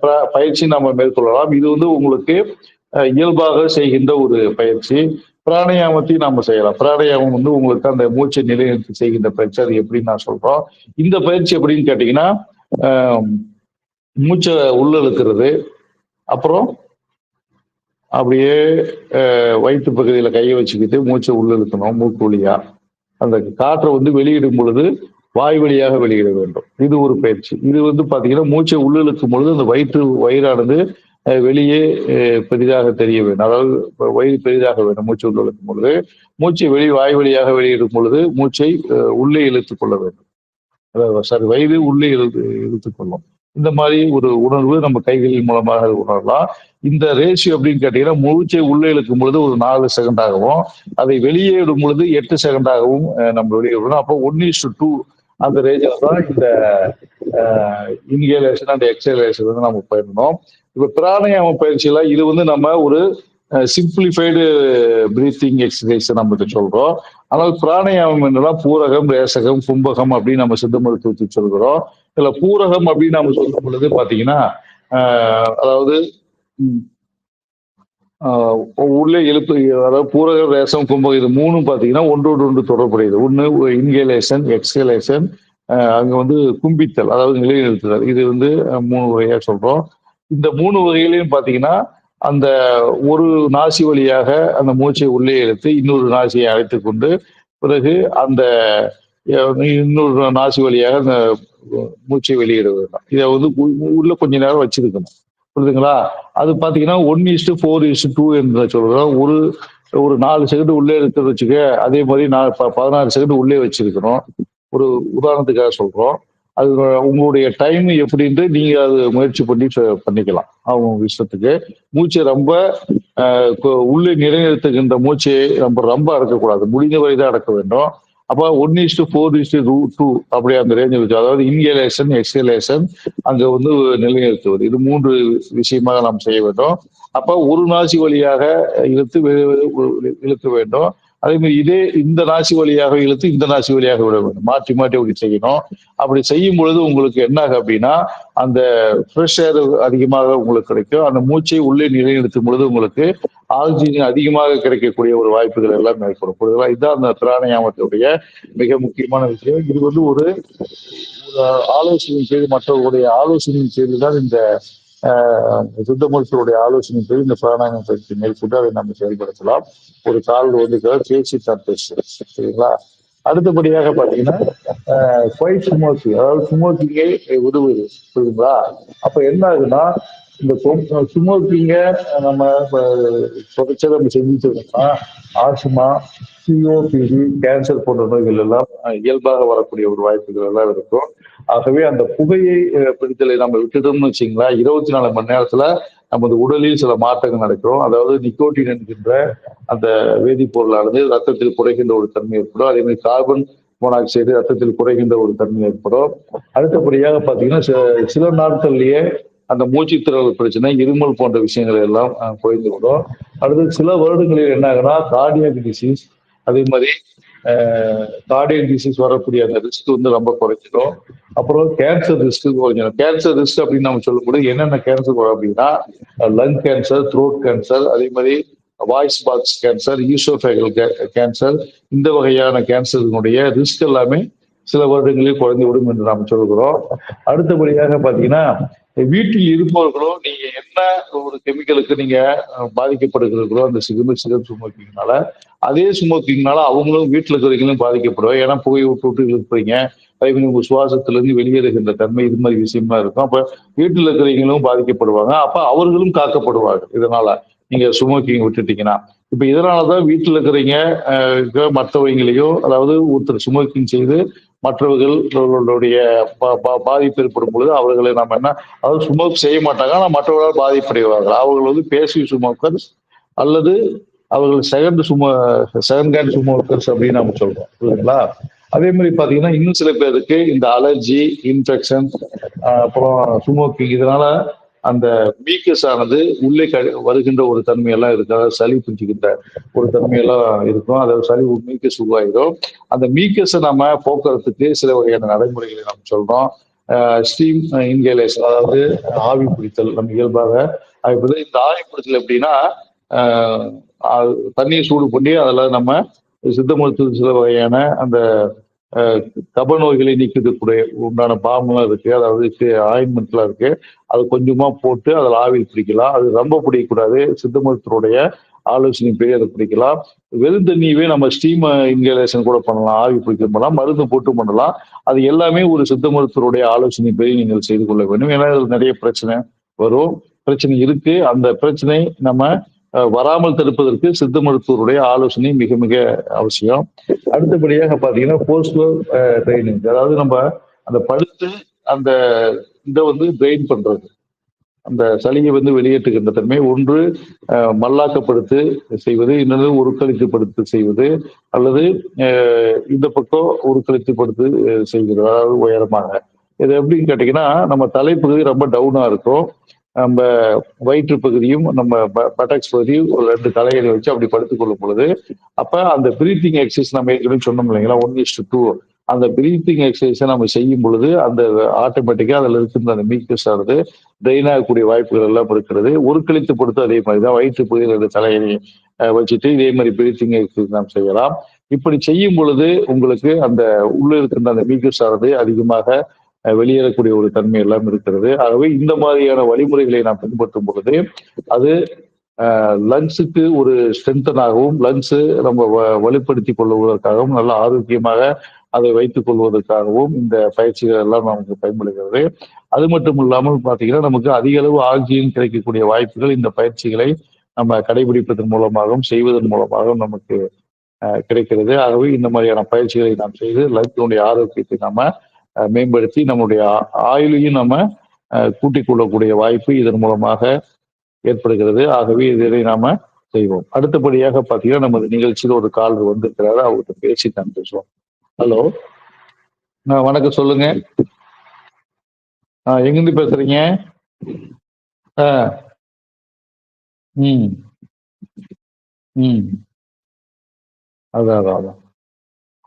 ப- பயிற்சி நம்ம மேற்கொள்ளலாம். இது வந்து உங்களுக்கு இயல்பாக செய்கின்ற ஒரு பயிற்சி. பிராணயாமத்தையும் நாம செய்யலாம். பிராணயாமம் வந்து உங்களுக்கு அந்த மூச்சை நிலைநிறுத்தி செய்கின்ற பயிற்சி அது எப்படின்னு நான் சொல்றோம். இந்த பயிற்சி எப்படின்னு கேட்டீங்கன்னா ஆஹ், மூச்சை உள்ளழுக்கிறது அப்புறம் அப்படியே வயிற்று பகுதியில கையை வச்சுக்கிட்டு மூச்சை உள்ள இழுக்கணும் மூக்கு வழியா. அந்த காற்றை வந்து வெளியிடும் பொழுது வாய் வழியாக வெளியிட வேண்டும். இது ஒரு பயிற்சி. இது வந்து பாத்தீங்கன்னா மூச்சை உள்ள இழுக்கும் பொழுது அந்த வயிற்று வயிறானது வெளியே பெரிதாக தெரிய வேண்டும். அதாவது வயிறு பெரிதாக வேண்டும் மூச்சு உள்ள இழுக்கும் பொழுது. மூச்சை வெளி வாய் வழியாக வெளியிடும் பொழுது மூச்சை உள்ளே இழுத்துக் கொள்ள வேண்டும். அதாவது சாரி வயிறு உள்ளே இழுத்து இழுத்துக் கொள்ளும். இந்த மாதிரி ஒரு உணர்வு நம்ம கைகளின் மூலமாக உணரலாம். இந்த ரேஷியோ அப்படின்னு கேட்டீங்கன்னா மூச்சை உள்ளே இழுக்கும் பொழுது ஒரு நாலு செகண்டாகவும் அதை வெளியே விடும் பொழுது எட்டு செகண்டாகவும் நம்ம வெளியே விடணும் அப்போ ஒன் இஸ் டூ அந்த ரேஞ்சில் தான் இந்த இன்ஹேலேஷன் அண்ட் எக்ஸலேஷன் வந்து நம்ம பண்ணணும் இப்போ பிராணாயாம பயிற்சியெல்லாம் இது வந்து நம்ம ஒரு சிம்பிளிஃபைடு பிரீத்திங் எக்ஸசைஸ் நம்ம இதை சொல்றோம். ஆனால் பிராணாயாமம் என்னன்னா பூரகம் ரேசகம் கும்பகம் அப்படின்னு நம்ம சித்த மருத்துவத்தை சொல்கிறோம் இதுல பூரகம் அப்படின்னு நம்ம சொல்லும் பொழுது பாத்தீங்கன்னா அதாவது ம், உள்ளே எழுப்பு அதாவது பூரகம் ரேசம் கும்பகம் இது மூணும் பாத்தீங்கன்னா ஒன்றோடு ஒன்று தொடர்புடையது. ஒன்று இன்ஹேலேஷன் எக்ஸ்ஹேலேஷன் அங்க வந்து கும்பித்தல் அதாவது நிலைநிறுத்துதல். இது வந்து மூணு வகையா சொல்றோம். இந்த மூணு வகையிலையும் பார்த்தீங்கன்னா அந்த ஒரு நாசி வழியாக அந்த மூச்சை உள்ளே இழுத்து இன்னொரு நாசியை அழைத்து கொண்டு பிறகு அந்த இன்னொரு நாசி வழியாக அந்த மூச்சை வெளியிட இதை வந்து உள்ள கொஞ்ச நேரம் வச்சிருக்கணும். புரியுதுங்களா? அது பார்த்தீங்கன்னா one is to four is to two என்று சொல்கிறோம் ஒரு ஒரு நாலு செகண்ட் உள்ளே இருக்கிறது வச்சுக்க அதே மாதிரி நான் பதினாறு செகண்ட் உள்ளே வச்சிருக்கிறோம் ஒரு உதாரணத்துக்காக சொல்கிறோம் அது உங்களுடைய டைம் எப்படின்ட்டு நீங்க அது முயற்சி பண்ணி பண்ணிக்கலாம். அவங்க இஷ்டத்துக்கு. மூச்சை ரொம்ப உள்ளே நிலைநிறுத்துகின்ற மூச்சு ரொம்ப ரொம்ப அடக்கக்கூடாது. முடிந்தவரை தான் அடக்க வேண்டும். அப்போ one is to four is to two two அப்படி அந்த ரேஞ்சில் வச்சு அதாவது இன்ஹேலேஷன் எக்ஸலேஷன் அங்க வந்து நிலைநிறுத்துவது. இது மூன்று விஷயமாக நாம் செய்ய வேண்டும். அப்ப ஒரு நாசி வழியாக இழுத்து இழுக்க வேண்டும். அதே மாதிரி இதே இந்த ராசி வழியாக இழுத்து இந்த ராசி வழியாக விட வேண்டும். மாற்றி மாற்றி அப்படி செய்யணும். அப்படி செய்யும் பொழுது உங்களுக்கு என்னாகும் அப்படின்னா அந்த ஃப்ரெஷ் ஏர் அதிகமாக உங்களுக்கு கிடைக்கும். அந்த மூச்சை உள்ளே நிலைநிறுத்தும் பொழுது உங்களுக்கு ஆக்சிஜன் அதிகமாக கிடைக்கக்கூடிய ஒரு வாய்ப்புகள் எல்லாம் ஏற்படும். பொழுதுலாம் இதுதான் அந்த பிராணயாமத்துடைய மிக முக்கியமான விஷயம். இது வந்து ஒரு ஆலோசனை செய்து மற்றவர்களுடைய ஆலோசனை செய்து தான் இந்த சுத்தமூர்த்தியுடைய ஆலோசனைப்படி இந்த பிராணாயம் பயிற்சி மேற்கொண்டு அதை நம்ம செயல்படுத்தலாம். ஒரு கால் வந்து பேச்சு தான் பேசு சரிங்களா? அடுத்தபடியாக பாத்தீங்கன்னா ஃபைவ் சுமோக்கி அதாவது சுமோக்கிங்கை உதவுது புரியுதுங்களா? அப்ப என்ன ஆகுதுன்னா இந்த சுமோக்கிங்க நம்ம தொடர்ச்சியாக நம்ம செஞ்சுட்டோம்னா ஆசுமா சிஓபிடி கேன்சர் போன்ற நோய்கள் எல்லாம் இயல்பாக வரக்கூடிய ஒரு வாய்ப்புகள் எல்லாம் இருக்கும். ஆகவே அந்த புகையை பிடித்தலை நம்ம விட்டுட்டோம்னு வச்சிங்களா இருபத்தி நாலு மணி நேரத்துல நமது உடலில் சில மாற்றங்கள் நடக்கும் அதாவது நிக்கோட்டின் என்கின்ற அந்த வேதிப்பொருளானது ரத்தத்தில் குறைகின்ற ஒரு தன்மை ஏற்படும். அதே மாதிரி கார்பன் மோனாக்சைடு ரத்தத்தில் குறைகின்ற ஒரு தன்மை ஏற்படும். அடுத்தபடியாக பார்த்தீங்கன்னா சில- சில நாட்கள்லயே அந்த மூச்சுத்திறல் பிரச்சனை இருமல் போன்ற விஷயங்கள் எல்லாம் குறைந்து விடும். அடுத்து சில வருடங்களில் என்ன ஆகுனா கார்டியாக் டிசீஸ் அதே மாதிரி கார்டியல் டிசீஸ் வரக்கூடிய அந்த ரிஸ்க் வந்து ரொம்ப குறைஞ்சிடும். அப்புறம் கேன்சர் ரிஸ்க் கொஞ்சம். கேன்சர் ரிஸ்க் அப்படின்னு நம்ம சொல்லும்போது என்னென்ன கேன்சர் வரும் அப்படின்னா லங் கேன்சர் த்ரோட் கேன்சர் அதே மாதிரி voice box cancer oesophageal cancer இந்த வகையான கேன்சரினுடைய ரிஸ்க் எல்லாமே சில வருடங்களில் குறைந்து விடும் என்று நாம் சொல்கிறோம். அடுத்தபடியாக பார்த்தீங்கன்னா வீட்டில் இருப்பவர்களும் நீங்க என்ன ஒரு கெமிக்கலுக்கு நீங்க பாதிக்கப்படுகிறீர்களோ அந்த சிகரெட் சிகரெட் ஸ்மோக்கிங்னால அதே ஸ்மோக்கிங்னால அவங்களும் வீட்டில் இருக்கிறவங்களும் பாதிக்கப்படுவோம் ஏன்னா புகை விட்டு விட்டு இருப்பீங்க. அதே உங்க சுவாசத்திலிருந்து வெளியேறுகின்ற தன்மை இது மாதிரி விஷயமா இருக்கும். அப்ப வீட்டில் இருக்கிறவங்களும் பாதிக்கப்படுவாங்க. அப்ப அவர்களும் காக்கப்படுவார்கள். இதனால நீங்க ஸ்மோக்கிங் விட்டுட்டீங்கன்னா. இப்ப இதனாலதான் வீட்டில் இருக்கிறவங்க மற்றவங்களையும் அதாவது ஒருத்தர் ஸ்மோக்கிங் செய்து மற்றவர்களுடைய பா- பா- பாதிப்பு ஏற்படும் பொழுது அவர்களை நம்ம என்ன அதாவது சுமோக் செய்ய மாட்டாங்க ஆனால் மற்றவர்களால் பாதிப்படைவார்கள். அவர்கள் வந்து பேசி சுமோக்கர்ஸ் அல்லது அவர்கள் செகண்ட் சுமோ செகண்ட் ஹேண்ட் சுமோக்கர்ஸ் அப்படின்னு நம்ம சொல்றோம் புரியுதுங்களா அதே மாதிரி பார்த்தீங்கன்னா இன்னும் சில பேருக்கு இந்த அலர்ஜி இன்ஃபெக்ஷன் அப்புறம் சுமோக்கிங் இதனால அந்த மீக்கஸ் ஆனது உள்ளே க- வருகின்ற ஒரு தன்மையெல்லாம் இருக்கு அதாவது சளி பிடிச்சிக்கின்ற ஒரு தன்மையெல்லாம் இருக்கும். அதாவது சளி மீக்கஸ் உருவாகிடும். அந்த மீக்கஸை நம்ம போக்குறதுக்கு சில வகையான நடைமுறைகளை நம்ம சொல்றோம். ஸ்டீம் இன்ஹேலேஷன் அதாவது ஆவி பிடித்தல் நம்ம இயல்பாக அது இந்த ஆவி பிடித்தல் எப்படின்னா தண்ணியை சூடு பண்ணி அதில் நம்ம சித்த மருத்துவ சில வகையான அந்த கப நோய்களை நீக்கக்கூடிய உண்டான பாம்பெல்லாம் இருக்கு. அதாவது ஆயின்மெண்ட்லாம் இருக்கு. அது கொஞ்சமா போட்டு அதில் ஆவில் பிடிக்கலாம். அது ரொம்ப பிடிக்கக்கூடாது. சித்த மருத்துவருடைய ஆலோசனை பெரிய அதை பிடிக்கலாம். வெறும் தண்ணியவே நம்ம ஸ்டீம் இன்கலேஷன் கூட பண்ணலாம். ஆவி பிடிக்க பண்ணலாம். மருந்து போட்டு பண்ணலாம். அது எல்லாமே ஒரு சித்த மருத்துவருடைய ஆலோசனை பெரிய நீங்கள் செய்து கொள்ள வேண்டும். ஏன்னா நிறைய பிரச்சனை வரும். பிரச்சனை இருக்கு. அந்த பிரச்சனை நம்ம வராமல் தடுப்பதற்கு சித்த மருத்துவருடைய ஆலோசனை மிக மிக அவசியம். அடுத்தபடியாக பாத்தீங்கன்னா போஸ்ட் ட்ரைனிங் அதாவது நம்ம அந்த படுத்து அந்த இதை வந்து ட்ரெயின் பண்றது. அந்த சளியை வந்து வெளியேற்றுகின்ற தன்மை ஒன்று மல்லாக்கப்படுத்து செய்வது இன்னொன்று உருக்களித்துப்படுத்து செய்வது அல்லது இந்த பக்கம் உருக்களித்துப்படுத்து செய்வது. அதாவது உயரமாக. இது எப்படின்னு கேட்டீங்கன்னா நம்ம தலைப்பகுதி ரொம்ப டவுனா இருக்கும். நம்ம வயிற்று பகுதியும் நம்ம பட்டக்ஸ் பகுதியும் ஒரு ரெண்டு தலைகளை வச்சு அப்படி படுத்துக் கொள்ளும் பொழுது அப்ப அந்த பிரீத்திங் எக்ஸசைஸ் நம்ம ஏற்கனவே சொன்னோம் இல்லைங்களா? ஒன் இஸ்டு டூ அந்த பிரீத்திங் எக்ஸசைஸை நம்ம செய்யும் பொழுது அந்த ஆட்டோமேட்டிக்காக அதில் இருக்கிற அந்த மீக்கஸ் ஆனது ட்ரெயின் ஆகக்கூடிய வாய்ப்புகள் எல்லாம் இருக்கிறது ஒரு கழித்து பொறுத்து அதே மாதிரி தான் வயிற்று பகுதியில் ரெண்டு தலையை வச்சுட்டு இதே மாதிரி பிரீத்திங் எக்ஸசைஸ் நாம் செய்யலாம். இப்படி செய்யும் பொழுது உங்களுக்கு அந்த உள்ள இருக்கின்ற அந்த மீக்கஸ் ஆனது அதிகமாக வெளியேறக்கூடிய ஒரு தன்மை எல்லாம் இருக்கிறது. ஆகவே இந்த மாதிரியான வழிமுறைகளை நாம் பின்பற்றும் பொழுது அது லங்ஸுக்கு ஒரு ஸ்ட்ரென்தனாகவும் லங்ஸு நம்ம வலுப்படுத்தி கொள்வதற்காகவும் நல்ல ஆரோக்கியமாக அதை வைத்துக் கொள்வதற்காகவும் இந்த பயிற்சிகள் எல்லாம் நமக்கு பயன்படுகிறது. அது மட்டும் இல்லாமல் பார்த்தீங்கன்னா நமக்கு அதிக அளவு ஆக்சிஜன் கிடைக்கக்கூடிய வாய்ப்புகள் இந்த பயிற்சிகளை நம்ம கடைபிடிப்பதன் மூலமாகவும் செய்வதன் மூலமாகவும் நமக்கு கிடைக்கிறது. ஆகவே இந்த மாதிரியான பயிற்சிகளை நாம் செய்து லங்ஸினுடைய ஆரோக்கியத்தை நாம மேம்படுத்தி நம்முடைய ஆயுளையும் நம்ம கூட்டிக் கொள்ளக்கூடிய வாய்ப்பு இதன் மூலமாக ஏற்படுகிறது. ஆகவே இதனை நாம செய்வோம். அடுத்தபடியாக பாத்தீங்கன்னா நமது நிகழ்ச்சியில் ஒரு கால் வந்திருக்கிறாரு. அவர்கிட்ட பேசி தான் பேசுவோம். ஹலோ. வணக்கம் சொல்லுங்க. எங்கிருந்து பேசுறீங்க? ம். ம். அதான் அதான் அதான்.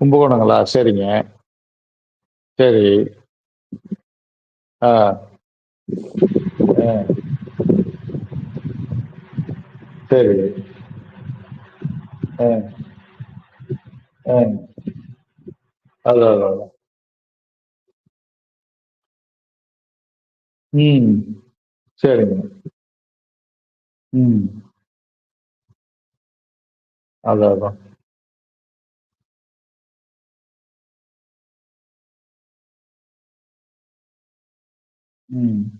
கும்பகோணங்களா? சரிங்க. சரி ஆ ஆ சரி ஆ ஆ அதான் அதான் அதான் ம் சரிங்க ம் அதான் அதான் ம்.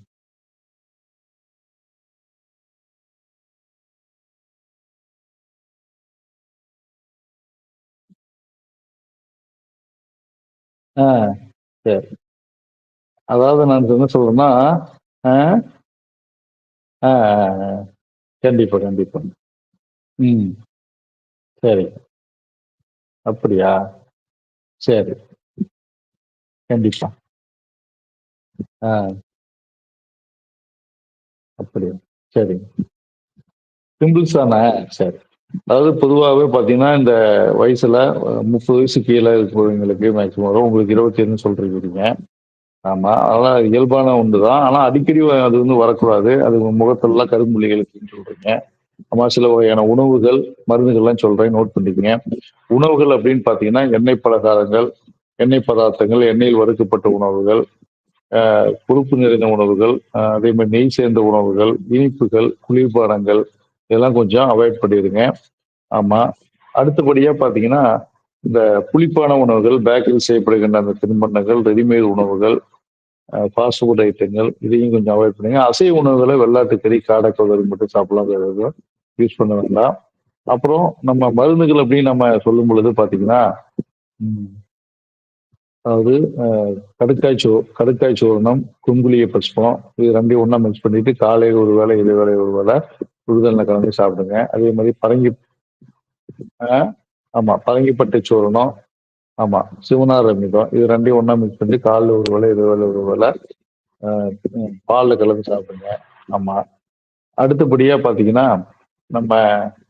ஆ சரி. அதாவது நான் என்ன சொல்றேன்னா ஆ ஆ கண்டிப்பா கண்டிப்பா. ம். சரி. அப்படியா? சரி. கண்டிப்பா. ஆ. அப்படியா? சரி. பிம்பிள்ஸ் தானே? சரி. அதாவது பொதுவாகவே பார்த்தீங்கன்னா இந்த வயசுல முப்பது வயசு கீழே இருக்கிறவங்களுக்கு மேக்சிமம் வரும். உங்களுக்கு இருபத்தி சொல்லிருக்கிறீங்க. ஆமாம் ஆமா. அதெல்லாம் இயல்பான ஒன்று தான் ஆனால் அடிக்கடி அது வந்து வரக்கூடாது. அது முகத்தெல்லாம் கரும்புள்ளிகளுக்குன்னு சொல்றீங்க. ஆமா சில வகையான உணவுகள் மருந்துகள்லாம் சொல்றேன். நோட் பண்ணிக்கங்க. உணவுகள் அப்படின்னு பார்த்தீங்கன்னா எண்ணெய் பலகாரங்கள் எண்ணெய் பதார்த்தங்கள் எண்ணெயில் வறுக்கப்பட்ட உணவுகள் கொழுப்பு நிறைந்த உணவுகள் அதே மாதிரி நெய் சேர்ந்த உணவுகள் இனிப்புகள் குளிர்பானங்கள் இதெல்லாம் கொஞ்சம் அவாய்ட் பண்ணிடுங்க. ஆமாம் அடுத்தபடியாக பார்த்தீங்கன்னா இந்த புளிப்பான உணவுகள் பேக்கரி செய்யப்படுகின்ற அந்த தின்பண்டங்கள் ரெடிமேட் உணவுகள் ஃபாஸ்ட் ஃபுட் ஐட்டங்கள் இதையும் கொஞ்சம் அவாய்ட் பண்ணுங்க அசைவ உணவுகளை வெள்ளாட்டுக்கறி காடைக்கோதல் மட்டும் சாப்பிடலாம். யூஸ் பண்ண வேண்டாம். அப்புறம் நம்ம மருந்துகள் அப்படின்னு நம்ம சொல்லும் பொழுது பார்த்தீங்கன்னா அதாவது கடுக்காய் சோ கடுக்காய் சோரணம் குங்குளிய பச்சப்பம் இது ரெண்டையும் ஒன்றா மிக்ஸ் பண்ணிட்டு காலையில் ஒரு வேலை இரு வேலை ஒரு வேலை சுடுதலில் கலந்து சாப்பிடுங்க. அதே மாதிரி பரங்கி ஆமா பரங்கிப்பட்டை சோரணம் ஆமா சிவனார் ரமிதம் இது ரெண்டையும் ஒன்றா மிக்ஸ் பண்ணி காலில் ஒரு வேலை இரு வேலை ஒரு வேலை பாலில் கலந்து சாப்பிடுங்க. ஆமா. அடுத்தபடியா பாத்தீங்கன்னா நம்ம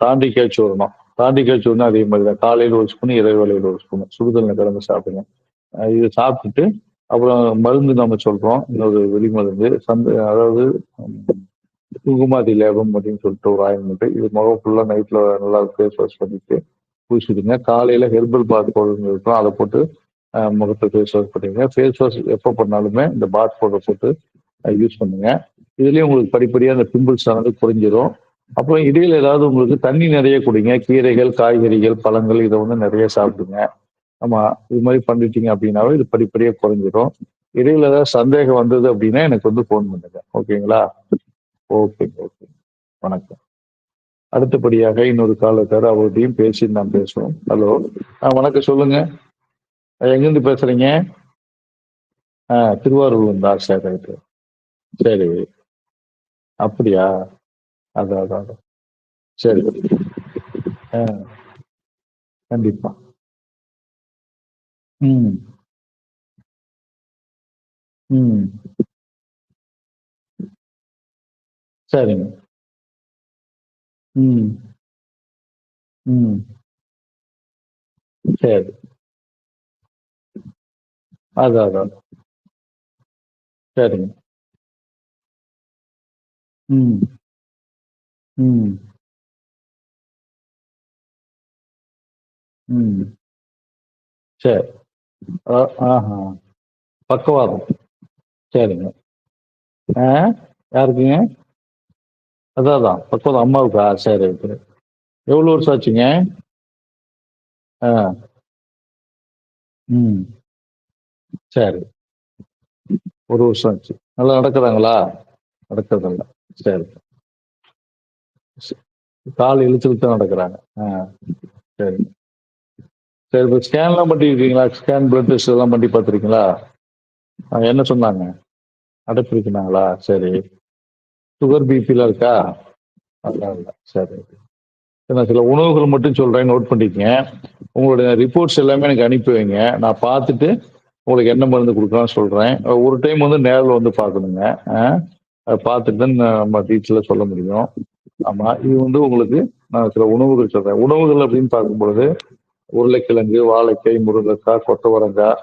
தாண்டிக்காய் சோறுனம் தாண்டிக்காய் சோறுனா அதே மாதிரி தான் காலையில் ஒரு ஸ்பூன் இரவு வேலையில் ஒரு ஸ்பூன் சுடுதலில் கலந்து சாப்பிடுங்க. இதை சாப்பிட்டுட்டு அப்புறம் மருந்து நம்ம சொல்றோம். இன்னொரு வெளி மருந்து சந்த அதாவது குங்குமாதி லேபம் அப்படின்னு சொல்லிட்டு ஒரு ஆயின்மெண்ட் இது முகம் ஃபுல்லா நைட்ல நல்லா ஃபேஸ் வாஷ் பண்ணிட்டு பூசிடுங்க காலையில ஹெர்பல் பாத் பவுடர்னு இருக்கும். அதை போட்டு முகத்தை ஃபேஸ் வாஷ் பண்ணிடுங்க. ஃபேஸ் வாஷ் எப்போ பண்ணாலுமே இந்த பாத் பவுடர் போட்டு யூஸ் பண்ணுங்க. இதுலயும் உங்களுக்கு படிப்படியாக அந்த பிம்பிள்ஸ் ஆனது குறைஞ்சிரும். அப்புறம் இடையில ஏதாவது உங்களுக்கு தண்ணி நிறைய குடிங்க. கீரைகள் காய்கறிகள் பழங்கள் இதை வந்து நிறைய சாப்பிடுங்க. நம்ம இது மாதிரி பண்ணிட்டீங்க அப்படின்னாலும் இது படிப்படியா குறைஞ்சிரும். இடையில ஏதாவது சந்தேகம் வந்தது அப்படின்னா எனக்கு வந்து ஃபோன் பண்ணுங்க. ஓகேங்களா? Okay okay. வணக்கம். அடுத்தபடியாக இன்னொரு காலத்தார் அவர்கிட்டையும் பேசி நான் பேசுவோம். ஹலோ ஆ வணக்கம் சொல்லுங்க. எங்கேருந்து எங்கிருந்து பேசுறீங்க? ஆ திருவாரூர் இருந்தா சரி ரைட்டு சரி. அப்படியா? அதான் அதான் அதான். சரி. ஆ கண்டிப்பா. ம். ம். சரிங்க. ம். ம். சரி. அதான் அதான். சரிங்க. ம். ம். ம். சரி. ஆ ஆஹா. பக்கவாதம். சரிங்க. ஆ யாருக்குங்க? அதான் அதான் பக்கவாதம் அம்மாவுக்கா? சரி ரைட்டு எவ்வளோ வருஷம் ஆச்சுங்க? ஆ. ம். சரி. ஒரு வருஷம் ஆச்சு. நல்லா நடக்குதாங்களா? நடக்கிறதில்ல. சரி. கால் இழுத்துக்கிட்டு தான் நடக்கிறாங்க. ஆ சரி. சரி இப்போ ஸ்கேன்லாம் பண்ணியிருக்கீங்களா ஸ்கேன் பிளட் டெஸ்ட் எல்லாம் பண்ணி பார்த்துருக்கீங்களா? என்ன சொன்னாங்க? அடைப்பு இருக்குனாங்களா சரி சுகர் பிபிலாம் இருக்கா? அதெல்லாம் இல்லை. சரி நான் சில உணவுகள் மட்டும் சொல்கிறேன் நோட் பண்ணிக்கங்க. உங்களுடைய ரிப்போர்ட்ஸ் எல்லாமே எனக்கு அனுப்பி வைங்க. நான் பார்த்துட்டு உங்களுக்கு என்ன மருந்து கொடுக்கலாம்னு சொல்கிறேன் ஒரு டைம் வந்து நேரில் வந்து பார்க்கணுங்க. ஆ? அதை பார்த்துட்டு தான் நம்ம டீட்டெயிலாக சொல்ல முடியும். ஆமாம் இது வந்து உங்களுக்கு நான் சில உணவுகள் சொல்கிறேன் உணவுகள் அப்படின்னு பார்க்கும்பொழுது உருளைக்கிழங்கு வாழைக்காய் முருங்கைக்காய் கொத்தவரங்காய்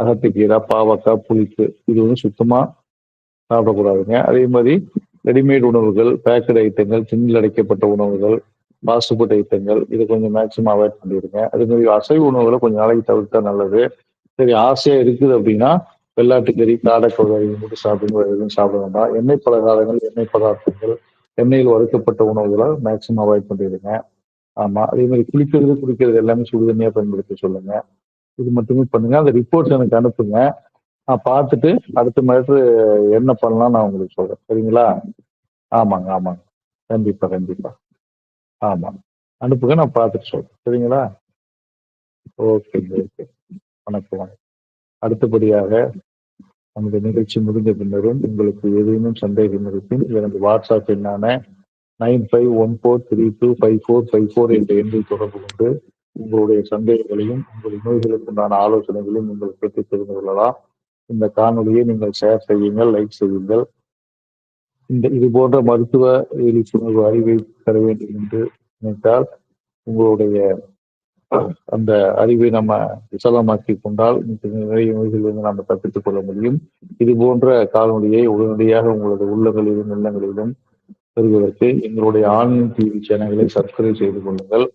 அகத்துக்கீரை பாவக்காய் புளிப்பு இது வந்து சுத்தமாக சாப்பிடக்கூடாதுங்க. அதே மாதிரி ரெடிமேட் உணவுகள் பேக்கட் ஐட்டங்கள் திண்ணில் அடைக்கப்பட்ட உணவுகள் ஃபாஸ்ட் ஃபுட் ஐட்டங்கள் இதை கொஞ்சம் மேக்ஸிமம் அவாய்ட் பண்ணிடுங்க. அதே மாதிரி அசைவ உணவுகளை கொஞ்சம் நாளைக்கு தவிர்த்தா நல்லது. சரி ஆசையாக இருக்குது அப்படின்னா வெள்ளாட்டுக்கறி காடைக்கோழி மட்டும் சாப்பிடுங்க எதுவும் சாப்பிட வேண்டாம். எண்ணெய் பலகாரங்கள் எண்ணெய் பதார்த்தங்கள் எண்ணெயில் வறுக்கப்பட்ட உணவுகளை மேக்ஸிமம் அவாய்ட் பண்ணிடுங்க. ஆமா. அதே மாதிரி குளிக்கிறது குடிக்கிறது எல்லாமே சுடுதண்ணியா பயன்படுத்த சொல்லுங்க. இது மட்டுமே பண்ணுங்க. அந்த ரிப்போர்ட்ஸ் எனக்கு அனுப்புங்க. நான் பார்த்துட்டு அடுத்த மேட்ரு என்ன பண்ணலாம் நான் உங்களுக்கு சொல்றேன். சரிங்களா? ஆமாங்க ஆமாங்க. கண்டிப்பா கண்டிப்பா. ஆமாம் அனுப்புங்க நான் பார்த்துட்டு சொல்றேன். சரிங்களா? ஓகேங்க ஓகே. வணக்கம் வணக்கம். அடுத்தபடியாக நமது நிகழ்ச்சி முடிந்த பின்னரும் உங்களுக்கு ஏதேனும் சந்தேகம் இருப்பின் எனது WhatsApp என்னான nine five one four three two five four five four என்ற எண்ணில் தொடர்பு கொண்டு உங்களுடைய சந்தேகங்களையும் உங்கள் நோய்களுக்குண்டான ஆலோசனைகளையும் நீங்கள் கேட்டு தெரிந்து கொள்ளலாம். இந்த காணொலியை நீங்கள் ஷேர் செய்யுங்கள் லைக் செய்யுங்கள். இந்த இது போன்ற மருத்துவ விழிப்புணர்வு அறிவை பெற வேண்டும் என்று நினைத்தால் உங்களுடைய அந்த அறிவை நம்ம விசாலமாக்கி கொண்டால் நிறைய நோய்களிலிருந்து நம்ம தப்பித்துக் கொள்ள முடியும். இது போன்ற காணொலியை உடனடியாக உங்களது உள்ளங்களிலும் நிலங்களிலும் பெறுவதற்கு எங்களுடைய ஆன்லைன் டிவி சேனல்களை சப்ஸ்கிரைப் செய்து கொள்ளுங்கள்.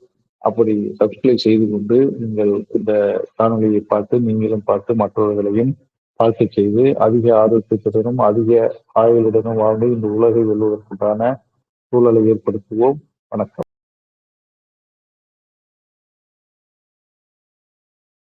அப்படி சப்ஸ்கிரைப் செய்து கொண்டு நீங்கள் இந்த காணொலியை பார்த்து நீங்களும் பார்த்து மற்றவர்களையும் பார்க்க செய்து அதிக ஆரோக்கியத்துடனும் அதிக ஆயுளுடனும் வாழ்ந்து இந்த உலகை வெல்வதற்குண்டான சூழலை ஏற்படுத்துவோம். வணக்கம்.